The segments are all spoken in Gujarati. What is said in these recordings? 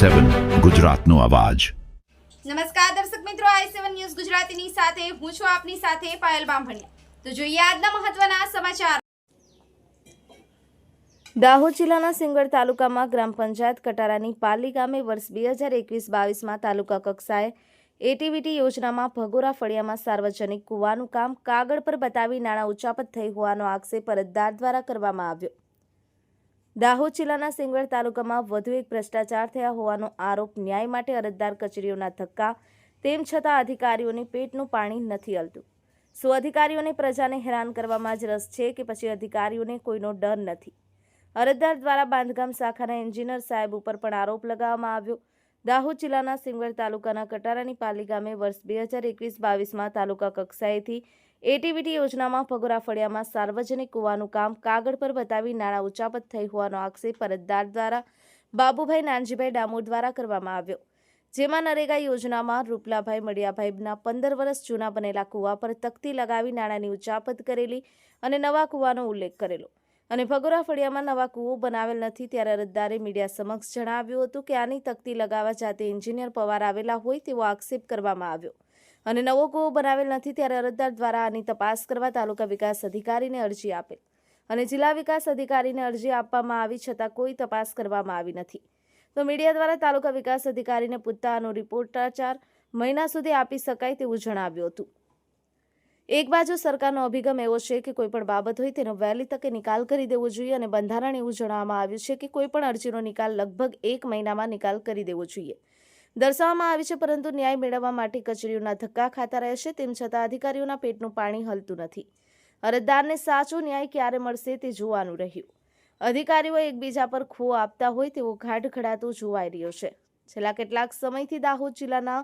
સેવન ગુજરાતનો અવાજ. નમસ્કાર દર્શક મિત્રો આઈ સેવન ન્યૂઝ ગુજરાતીની સાથે હું છું આપની સાથે પાયલ બામભણિયા. તો જોઈએ આજના મહત્વના સમાચાર. દાહોદ જિલ્લાના સિંગડ તાલુકામાં ગ્રામ પંચાયત કટારાની પાલી ગામે વર્ષ બે હજાર એકવીસ બાવીસમાં તાલુકા કક્ષાએ એટીવીટી યોજનામાં ભગોરા ફળિયામાં સાર્વજનિક કૂવાનું કામ કાગળ પર બતાવી નાણાં ઉચાપત થઈ હોવાનો આક્ષેપ અરજદાર દ્વારા કરવામાં આવ્યો. દાહોદ જિલ્લાના સિંગવડ તાલુકામાં વધુ એક ભ્રષ્ટાચાર થયા હોવાનો આરોપ ન્યાય માટે અરજદાર કચેરીઓના ધક્કા, તેમ છતાં અધિકારીઓને પેટનું પાણી નથી હલતું. શું અધિકારીઓને પ્રજાને હેરાન કરવામાં જ રસ છે કે પછી અધિકારીઓને કોઈનો ડર નથી? અરજદાર દ્વારા બાંધકામ શાખાના એન્જિનિયર સાહેબ ઉપર પણ આરોપ લગાવવામાં આવ્યો. દાહોદ જિલ્લાના સિંગવડ તાલુકાના કટારાની પાલી ગામે વર્ષ બે હજાર એકવીસ બાવીસમાં તાલુકા કક્ષાએથી એટીવીટી યોજનામાં ભગોરા ફળિયામાં સાર્વજનિક કૂવાનું કામ કાગળ પર બતાવી નાણાં ઉચાપત થઈ હોવાનો આક્ષેપ અરજદાર દ્વારા બાબુભાઈ નાનજીભાઈ ડામોર દ્વારા કરવામાં આવ્યો. જેમાં નરેગા યોજનામાં રૂપલાભાઈ મડિયાભાઈના પંદર વર્ષ જૂના બનેલા કૂવા પર તકતી લગાવી નાણાંની ઉચાપત કરેલી અને નવા કૂવાનો ઉલ્લેખ કરેલો. અને ભગોરા ફળિયામાં નવા કૂવો બનાવેલ નથી ત્યારે અરજદારે મીડિયા સમક્ષ જણાવ્યું હતું કે આની તકતી લગાવવા જાતે એન્જિનિયર પવાર આવેલા હોય તેવો આક્ષેપ કરવામાં આવ્યો. અને નવો કૂવો બનાવેલ નથી ત્યારે અરજદાર દ્વારા આની તપાસ કરવા તાલુકા વિકાસ અધિકારીને અરજી આપેલ અને જિલ્લા વિકાસ અધિકારીને અરજી આપવામાં આવી છતાં કોઈ તપાસ કરવામાં આવી નથી. તો મીડિયા દ્વારા તાલુકા વિકાસ અધિકારીને પૂછતા આનો રિપોર્ટાચાર મહિના સુધી આપી શકાય તેવું જણાવ્યું હતું. એક બાજુ સરકારનો અભિગમ એવો છે કે કોઈ પણ બાબત હોય તેનો વહેલી તકે નિકાલ કરી દેવો જોઈએ અને બંધારણ એવું જણાવવામાં આવ્યું છે કે કોઈ પણ અરજીનો નિકાલ લગભગ એક મહિનામાં નિકાલ કરી દેવો જોઈએ. દર્શાવવામાં આવી છે, પરંતુ ન્યાય મેળવવા માટે કચેરીઓના ધક્કા ખાતા રહેશે તેમ છતાં અધિકારીઓના પેટનું પાણી હલતું નથી. અરજદારને સાચો ન્યાય ક્યારે મળશે તે જોવાનું રહ્યું. અધિકારીઓ એકબીજા પર ખો આપતા હોય તેવો ઘાટ ઘડાતો જોવાઈ રહ્યો છે. છેલ્લા કેટલાક સમયથી દાહોદ જિલ્લાના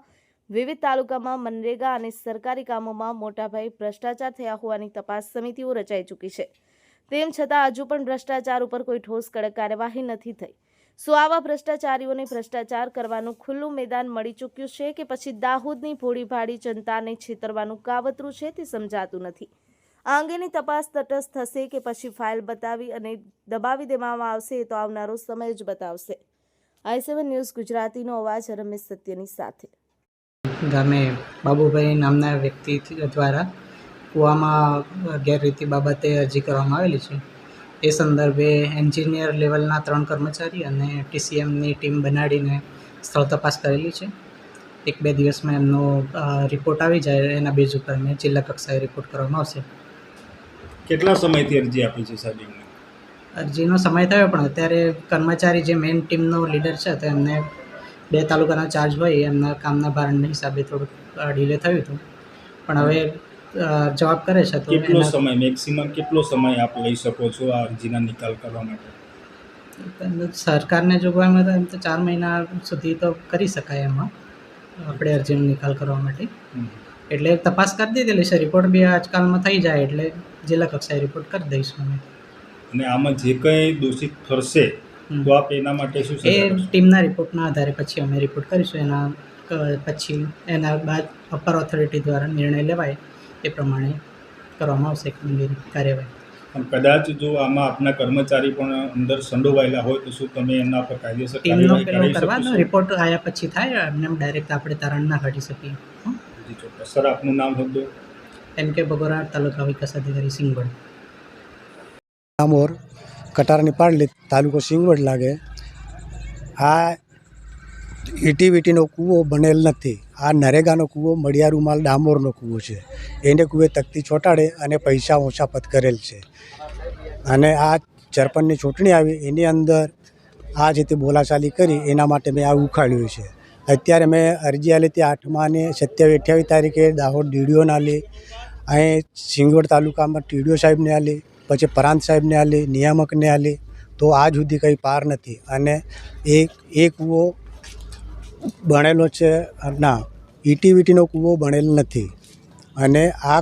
વિવિધ તાલુકામાં મનરેગા અને સરકારી કામોમાં મોટાભાઈ ભ્રષ્ટાચાર થયા હોવાની તપાસ સમિતિઓ રચાઈ ચૂકી છે. તેમ છતાં હજુ પણ ભ્રષ્ટાચાર ઉપર કોઈ ઠોસ કડક કાર્યવાહી નથી થઈ. શું આવા ભ્રષ્ટાચારીઓને ભ્રષ્ટાચાર કરવાનું ખુલ્લું મેદાન મળી ચૂક્યું છે કે પછી દાહોદની ભોળી ભાડી જનતાને છેતરવાનું કાવતરું છે તે સમજાતું નથી. આ અંગેની તપાસ તટસ્થ થશે કે પછી ફાઇલ બતાવી અને દબાવી દેવામાં આવશે તો આવનારો સમય જ બતાવશે. આઈ સેવન ન્યૂઝ ગુજરાતીનો અવાજ રમેશ સત્યની સાથે. ગામે બાબુભાઈ નામના વ્યક્તિ દ્વારા કૂવામાં ગેરરીતિ બાબતે અરજી કરવામાં આવેલી છે. એ સંદર્ભે એન્જિનિયર લેવલના ત્રણ કર્મચારી અને ટીસીએમની ટીમ બનાડીને સ્થળ તપાસ કરેલી છે. એક બે દિવસમાં એમનો રિપોર્ટ આવી જાય એના બેઝ ઉપર અમે જિલ્લા કક્ષાએ રિપોર્ટ કરવામાં આવશે. કેટલા સમયથી અરજી આપી છે સાહેબ અરજીનો સમય થયો પણ અત્યારે કર્મચારી જે મેઇન ટીમનો લીડર છે તો એમને બે તાલુકાના ચાર્જ હોય એમના કામના ભારણના હિસાબે થોડુંક ડિલે થયું હતું. પણ હવે જવાબ કરે છે તો કેટલો સમય મેક્સિમમ કેટલો સમય આપ લઈ શકો છો આ અરજીના નિકાલ કરવા માટે? સરકારને જોગવાઈમાં તો એમ તો ચાર મહિના સુધી તો કરી શકાય એમાં આપણે અરજીનો નિકાલ કરવા માટે. એટલે તપાસ કરી દીધેલી છે રિપોર્ટ બી આજકાલમાં થઈ જાય એટલે જિલ્લા કક્ષાએ રિપોર્ટ કરી દઈશું અમે. અને આમાં જે કંઈ દોષિત ઠરશે. તો આપ એના માટે શું એ ટીમના રિપોર્ટના આધારે પછી અમે રિપોર્ટ કરીશું એના પછી એના બાદ અપર ઓથોરિટી દ્વારા નિર્ણય લેવાય. એ પ્રમાણે કરવામાં આવશે કામગીરી કાર્યવાહી. પણ કદાચ જો આમાં આપના કર્મચારી પણ અંદર સંડોવાયેલા હોય તો શું તમે એમના પર કાયદેસર કાર્યવાહી કરવાનો રિપોર્ટ આવ્યા પછી થાય એમને ડાયરેક્ટ આપણે તારણ ના કાઢી શકીએ. સર આપનું નામ હતું એમ કે બગોરા તાલુકા વિકાસ અધિકારી સિંગવડ. ડામોર કટારની પાડલી તાલુકો સિંગવડ લાગે. આ ઇટીવીટીનો કૂવો બનેલ નથી. આ નરેગાનો કૂવો મડિયા રૂમાલ ડામોરનો કૂવો છે. એને કૂવે તકતી ચોંટાડે અને પૈસા ઓછાપત કરેલ છે. અને આ ચરપનની ચૂંટણી આવી. એની અંદર આ જે તે બોલાચાલી કરી, એના માટે મેં આ ઉખાડ્યું છે. અત્યારે મેં અરજી આલી હતી આઠમા અને સત્યાવીસ, અઠ્યાવીસ તારીખે દાહોદ ડીડીઓને આલી. અહીં સિંગવડ તાલુકામાં ટીડીઓ સાહેબને આલી, પછી પરાંત સાહેબને આલી, નિયામકને આલી. તો આજ સુધી કંઈ પાર નથી. અને એક એ કૂવો બનેલો છે. ના ઇટીવીટીનો કૂવો બનેલ નથી. અને આ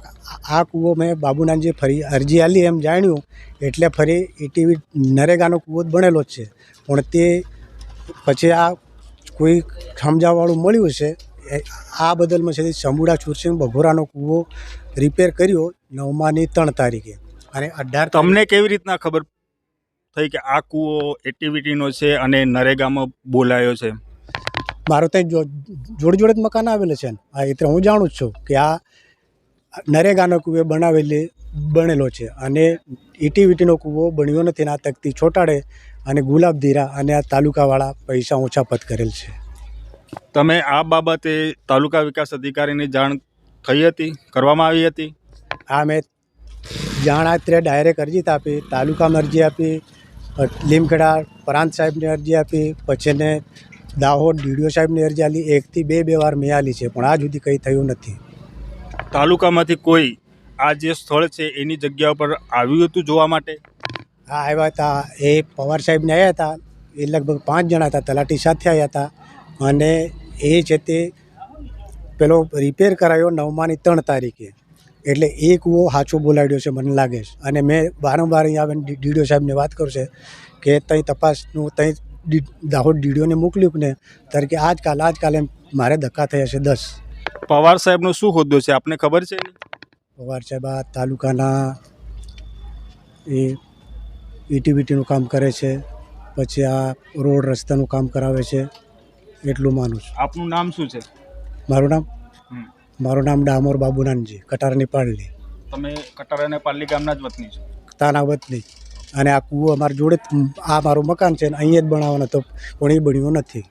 આ કૂવો મેં બાબુનાનજી ફરી અરજી આલી એમ જાણ્યું, એટલે ફરી ઇટીવી નરેગાનો કૂવો જ બનેલો જ છે. પણ તે પછી આ કોઈ સમજાવવાળું મળ્યું છે આ બદલમાં છે ચંબુડા ચુરસિંહ બઘોરાનો કૂવો રિપેર કર્યો નવમાની ત્રણ તારીખે. અને અઢાર તમને કેવી રીતના ખબર થઈ કે આ કૂવો એક્ટિવિટીનો છે અને નરેગામાં બોલાયો છે? મારું ત્યાં જો જોડે જોડે જ મકાન આવેલું છે આ હા એટલે હું જાણું જ છું કે આ નરેગાનો કૂવો બનાવેલી બનેલો છે અને ઇટીવીટીનો કૂવો બન્યો નથી આ તકતી છોટાડે અને ગુલાબ ધીરા અને આ તાલુકાવાળા પૈસા ઓછા પત કરેલ છે. તમે આ બાબતે તાલુકા વિકાસ અધિકારીની જાણ થઈ હતી? કરવામાં આવી હતી? આ મેં જાણ આત્રે ડાયરેક્ટ અરજી આપી તાલુકામાં અરજી આપી લીમખેડા પ્રાંત સાહેબને અરજી આપી પછી એને દાહોદ ડીડીઓ સાહેબની અરજી આલી એકથી બે બે વાર મેં આલી છે પણ આજ સુધી કંઈ થયું નથી. તાલુકામાંથી કોઈ આ જે સ્થળ છે એની જગ્યા ઉપર આવ્યું હતું જોવા માટે? આ આવ્યા હતા. એ પવાર સાહેબને આવ્યા હતા. એ લગભગ પાંચ જણા હતા તલાટી સાથે આવ્યા હતા. અને એ છે તે પેલો રિપેર કરાયો નવમાની ત્રણ તારીખે. એટલે એ કૂવો સાચો બોલાડ્યો છે મને લાગે છે. અને મેં વારંવાર અહીંયા આવીને ડીડીઓ સાહેબને વાત કરું છે કે ત્યાં તપાસનું ત્યાં દાહોદ ડીડીઓને મોકલ્યું ને ત્યારે કે આજકાલ આજકાલ એમ મારે ધક્કા થયા છે દસ. પવાર સાહેબનો શું હોદ્દો છે? આપને ખબર છે? પવાર સાહેબ આ તાલુકાના એ ઇટીબીટીનું કામ કરે છે પછી આ રોડ રસ્તાનું કામ કરાવે છે એટલું માનું છું. આપનું નામ શું છે? મારું નામ? મારું નામ ડામોર બાબુનાનજી કટારની પાડલી તમે કટારા અને ગામના જ વતની છો? તાના વતની. અને આ કૂવો અમારા જોડે આ મારું મકાન છે ને અહીંયા જ બનાવવાનો હતો પણ એ બન્યો નથી.